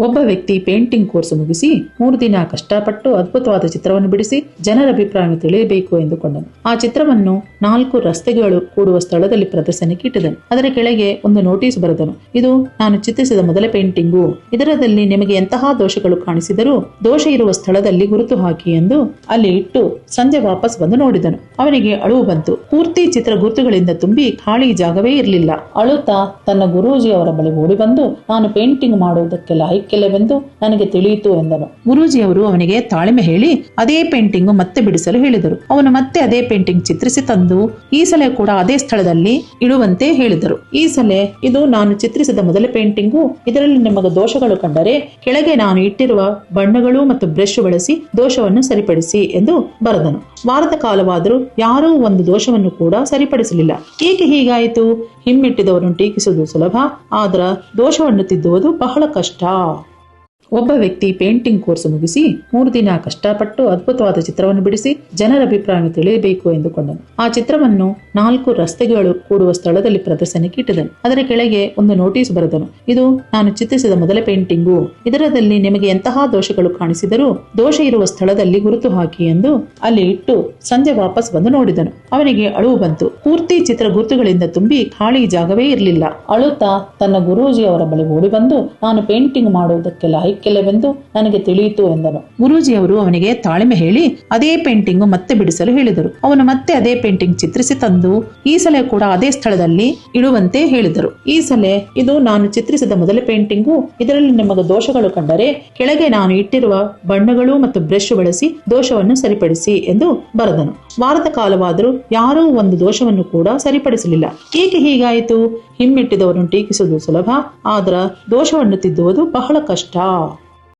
ಒಬ್ಬ ವ್ಯಕ್ತಿ painting course ಮುಗಿಸಿ ಮೂರು ದಿನ ಕಷ್ಟಪಟ್ಟು ಅದ್ಭುತವಾದ ಚಿತ್ರವನ್ನು ಬಿಡಿಸಿ ಜನರ ಅಭಿಪ್ರಾಯವನ್ನು ತಿಳಿಯಬೇಕು ಎಂದುಕೊಂಡನು. ಆ ಚಿತ್ರವನ್ನು ನಾಲ್ಕು ರಸ್ತೆಗಳು ಕೂಡುವ ಸ್ಥಳದಲ್ಲಿ ಪ್ರದರ್ಶನಕ್ಕೆ ಇಟ್ಟಿದನು. ಅದರ ಕೆಳಗೆ ಒಂದು ನೋಟಿಸ್ ಬರೆದನು. ಇದು ನಾನು ಚಿತ್ರಿಸಿದ ಮೊದಲ ಪೇಂಟಿಂಗು. ಇದರದಲ್ಲಿ ನಿಮಗೆ ಎಂತಹ ದೋಷಗಳು ಕಾಣಿಸಿದರೂ ದೋಷ ಇರುವ ಸ್ಥಳದಲ್ಲಿ ಗುರುತು ಹಾಕಿ ಎಂದು ಅಲ್ಲಿ ಇಟ್ಟು ಸಂಜೆ ವಾಪಸ್ ಬಂದು ನೋಡಿದನು. ಅವನಿಗೆ ಅಳುವು ಬಂತು. ಪೂರ್ತಿ ಚಿತ್ರ ಗುರುತುಗಳಿಂದ ತುಂಬಿ ಖಾಲಿ ಜಾಗವೇ ಇರಲಿಲ್ಲ. ಅಳುತ್ತಾ ತನ್ನ ಗುರೂಜಿ ಅವರ ಬಳಿ ಓಡಿ ಬಂದು, ನಾನು ಪೇಂಟಿಂಗ್ ಮಾಡುವುದಕ್ಕೆ ಲಾಯಕ್ಕಿಲ್ಲವೆಂದು ನನಗೆ ತಿಳಿಯಿತು ಎಂದನು. ಗುರೂಜಿಯವರು ಅವನಿಗೆ ತಾಳ್ಮೆ ಹೇಳಿ, ಅದೇ ಪೇಂಟಿಂಗ್ ಮತ್ತೆ ಬಿಡಿಸಲು ಹೇಳಿದರು. ಅವನು ಮತ್ತೆ ಅದೇ ಪೇಂಟಿಂಗ್ ಚಿತ್ರಿಸಿ ತಂದು ಈ ಸಲ ಕೂಡ ಅದೇ ಸ್ಥಳದಲ್ಲಿ ಇಡುವಂತೆ ಹೇಳಿದರು. ಈ ಸಲ ಇದು ನಾನು ಚಿತ್ರಿಸಿದ ಮೊದಲ ಪೇಂಟಿಂಗು. ಇದರಲ್ಲಿ ನಿಮಗೆ ದೋಷಗಳು ಕಂಡರೆ ಕೆಳಗೆ ನಾನು ಇಟ್ಟಿರುವ ಬಣ್ಣಗಳು ಮತ್ತು ಬ್ರಷ್ ಬಳಸಿ ದೋಷವನ್ನು ಸರಿಪಡಿಸಿ ಎಂದು ಬರೆದನು. ವಾರದ ಕಾಲವಾದರೂ ಯಾರೂ ಒಂದು ದೋಷವನ್ನು ಕೂಡ ಸರಿಪಡಿಸಲಿಲ್ಲ. ಏಕೆ ಹೀಗಾಯಿತು. ಹಿಮ್ಮೆಟ್ಟಿದವರನ್ನು ಟೀಕಿಸುವುದು ಸುಲಭ, ಆದ್ರ ದೋಷವನ್ನು ತಿದ್ದುವುದು ಬಹಳ ಕಷ್ಟ. ಒಬ್ಬ ವ್ಯಕ್ತಿ ಪೇಂಟಿಂಗ್ ಕೋರ್ಸ್ ಮುಗಿಸಿ ಮೂರು ದಿನ ಕಷ್ಟಪಟ್ಟು ಅದ್ಭುತವಾದ ಚಿತ್ರವನ್ನು ಬಿಡಿಸಿ ಜನರ ಅಭಿಪ್ರಾಯವನ್ನು ತಿಳಿಯಬೇಕು ಎಂದುಕೊಂಡನು. ಆ ಚಿತ್ರವನ್ನು ನಾಲ್ಕು ರಸ್ತೆಗಳು ಕೂಡುವ ಸ್ಥಳದಲ್ಲಿ ಪ್ರದರ್ಶನಕ್ಕೆ ಇಟ್ಟಿದನು. ಅದರ ಕೆಳಗೆ ಒಂದು ನೋಟಿಸ್ ಬರೆದನು. ಇದು, ನಾನು ಚಿತ್ರಿಸಿದ ಮೊದಲ ಪೇಂಟಿಂಗು. ಇದರದಲ್ಲಿ ನಿಮಗೆ ಎಂತಹ ದೋಷಗಳು ಕಾಣಿಸಿದರೂ ದೋಷ ಇರುವ ಸ್ಥಳದಲ್ಲಿ ಗುರುತು ಹಾಕಿ ಎಂದು ಅಲ್ಲಿ ಇಟ್ಟು ಸಂಜೆ ವಾಪಸ್ ಬಂದು ನೋಡಿದನು. ಅವನಿಗೆ ಅಳುವು ಬಂತು. ಪೂರ್ತಿ ಚಿತ್ರ ಗುರುತುಗಳಿಂದ ತುಂಬಿ ಖಾಲಿ ಜಾಗವೇ ಇರಲಿಲ್ಲ. ಅಳುತ್ತಾ ತನ್ನ ಗುರೂಜಿ ಅವರ ಬಳಿ ಓಡಿ ಬಂದು, ನಾನು ಪೇಂಟಿಂಗ್ ಮಾಡುವುದಕ್ಕೆ ಲಾಯಕ್ಕಿಲ್ಲವೆಂದು ನನಗೆ ತಿಳಿಯಿತು ಎಂದನು. ಗುರೂಜಿಯವರು ಅವನಿಗೆ ತಾಳ್ಮೆ ಹೇಳಿ ಅದೇ ಪೇಂಟಿಂಗ್ ಮತ್ತೆ ಬಿಡಿಸಲು ಹೇಳಿದರು. ಅವನು ಮತ್ತೆ ಅದೇ ಪೇಂಟಿಂಗ್ ಚಿತ್ರಿಸಿ ತಂದು ಈ ಸಲ ಕೂಡ ಅದೇ ಸ್ಥಳದಲ್ಲಿ ಇಡುವಂತೆ ಹೇಳಿದರು. ಈ ಸಲ ಇದು ನಾನು ಚಿತ್ರಿಸಿದ ಮೊದಲ ಪೇಂಟಿಂಗು. ಇದರಲ್ಲಿ ನಿಮಗೆ ದೋಷಗಳು ಕಂಡರೆ ಕೆಳಗೆ ನಾನು ಇಟ್ಟಿರುವ ಬಣ್ಣಗಳು ಮತ್ತು ಬ್ರಷ್ ಬಳಸಿ ದೋಷವನ್ನು ಸರಿಪಡಿಸಿ ಎಂದು ಬರೆದನು. ವಾರದ ಕಾಲವಾದರೂ ಯಾರೂ ಒಂದು ದೋಷವನ್ನು ಕೂಡ ಸರಿಪಡಿಸಲಿಲ್ಲ. ಏಕೆ ಹೀಗಾಯಿತು? ಹಿಮ್ಮೆಟ್ಟಿದವರನ್ನು ಟೀಕಿಸುವುದು ಸುಲಭ. ಆದ್ರ ದೋಷವನ್ನು ತಿದ್ದುವುದು ಬಹಳ ಕಷ್ಟ.